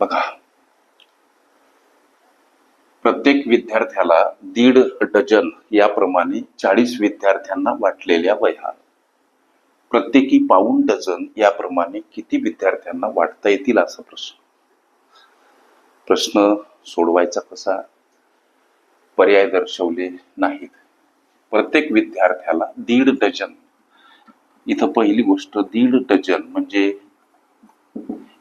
बघा. प्रत्येक विद्यार्थ्याला दीड डझन याप्रमाणे चाळीस विद्यार्थ्यांना वाटलेल्या वह्या. प्रत्येकी पाऊण डझन याप्रमाणे किती विद्यार्थ्यांना वाटता येतील असा प्रश्न. प्रश्न सोडवायचा कसा? पर्याय दर्शवले नाहीत. प्रत्येक विद्यार्थ्याला दीड डझन. इथं पहिली गोष्ट दीड डझन म्हणजे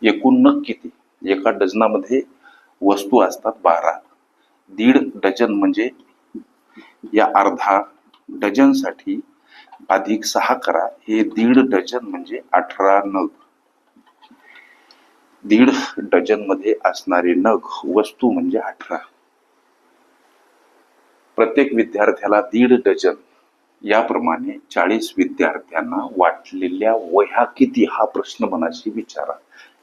एकूण न किती? एका डझनामध्ये वस्तू असतात बारा. दीड डझन म्हणजे या अर्धा डझनसाठी अधिक सहा करा. हे दीड डझन म्हणजे अठरा नग. दीड डझनमध्ये असणारे नग वस्तू म्हणजे अठरा. प्रत्येक विद्यार्थ्याला दीड डझन याप्रमाणे चाळीस विद्यार्थ्यांना वाटलेल्या वह्या किती हा प्रश्न मनाशी विचारा.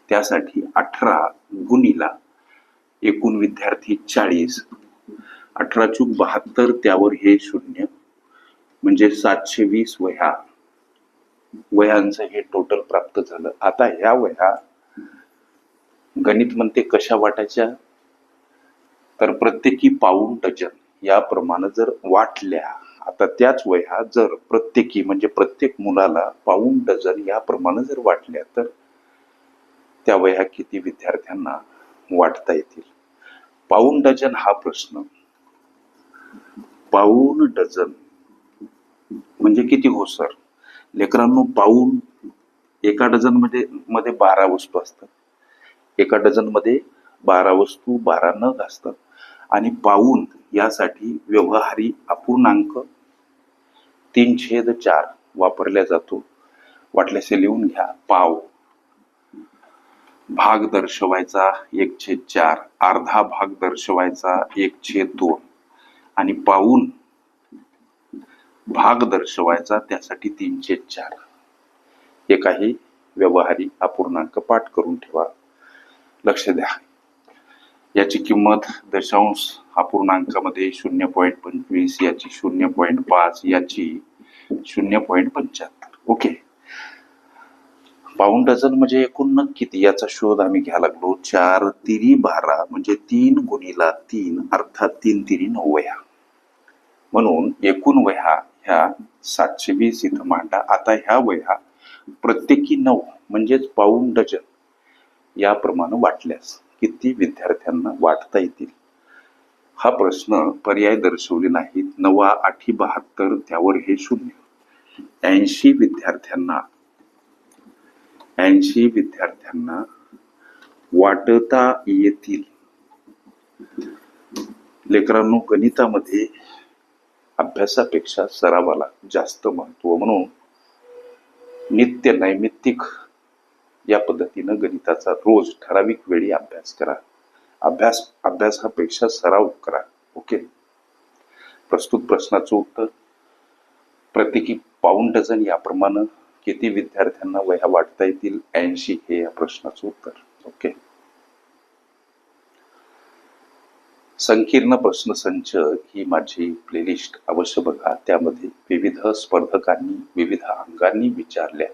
त्यासाठी अठरा गुणीला एकूण विद्यार्थी चाळीस. अठरा चूक बहात्तर त्यावर हे शून्य. म्हणजे सातशे वीस वह्या. वह्यांचं हे टोटल प्राप्त झालं. आता ह्या वह्या गणित म्हणते कशा वाटायच्या? तर प्रत्येकी पाऊण डझन याप्रमाणे जर वाटल्या आता त्याच वह्या जर प्रत्येकी म्हणजे प्रत्येक मुलाला पाऊण डझन याप्रमाणे जर वाटल्या तर त्या वह्या किती विद्यार्थ्यांना वाटता येतील? पाऊण डझन हा प्रश्न. पाऊण डझन. म्हणजे किती हो सर? लेकरांनो पाऊण एका डझनमध्ये मध्ये बारा वस्तू असतात. एका डझनमध्ये बारा वस्तू बारा नग असतात. आणि पाऊण यासाठी व्यवहारी अपूर्णांक तीन छेद चार वापरला जातो. वाटल्यास लिहून घ्या. पाव. भाग दर्शवायचा एक छेद चार अर्धा भाग दर्शवायचा एक छेद दोन. आणि पाऊन भाग दर्शवायचा त्यासाठी तीन छेद चार. हे काही व्यवहारी अपूर्णांक पाठ करून ठेवा. लक्ष द्या. याची किंमत दशांश अपूर्णांकामध्ये शून्य पॉईंट पंचवीस याची शून्य पॉईंट पाच याची शून्य पॉईंट पंच्याहत्तर. ओके. पाऊन डझन म्हणजे एकूण किती याचा शोध आम्ही घ्यायला लागलो. चार तिरी बारा म्हणजे तीन गुणीला तीन अर्थात तीन तिरी नऊ वह्या. म्हणून एकूण वह्या ह्या सातशे वीस इथं मांडा. आता ह्या वह्या प्रत्येकी नऊ म्हणजेच पाऊन डझन याप्रमाणे वाटल्यास किती विद्यार्थ्यांना वाटता येतील? हा प्रश्न पर्याय दर्शवले नाहीत. नवा आठी बहात्तर त्यावर हे शून्य. ऐंशी विद्यार्थ्यांना ऐंशी विद्यार्थ्यांना वाटता येतील. लेकरांनो गणितामध्ये अभ्यासापेक्षा सरावाला जास्त महत्त्व म्हणून नित्य नैमित्तिक या पद्धतीनं गणिताचा रोज ठराविक वेळी अभ्यास करा. अभ्यास अभ्यासापेक्षा सराव करा. ओके? प्रस्तुत प्रश्नाचं उत्तर प्रत्येकी पाऊण डझन याप्रमाणे किती विद्यार्थ्यांना वह्या वाटता येतील? ऐंशी हे या प्रश्नाचं उत्तर. ओके संकीर्ण प्रश्नसंच ही माझी प्लेलिस्ट अवश्य बघा. त्यामध्ये विविध स्पर्धकांनी विविध अंगांनी विचारल्या.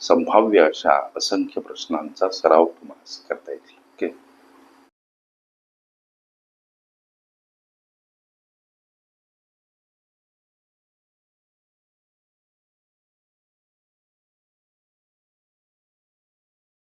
संभाव्य अशा असंख्य प्रश्नांचा सराव तुम्हाला करता येईल. ओके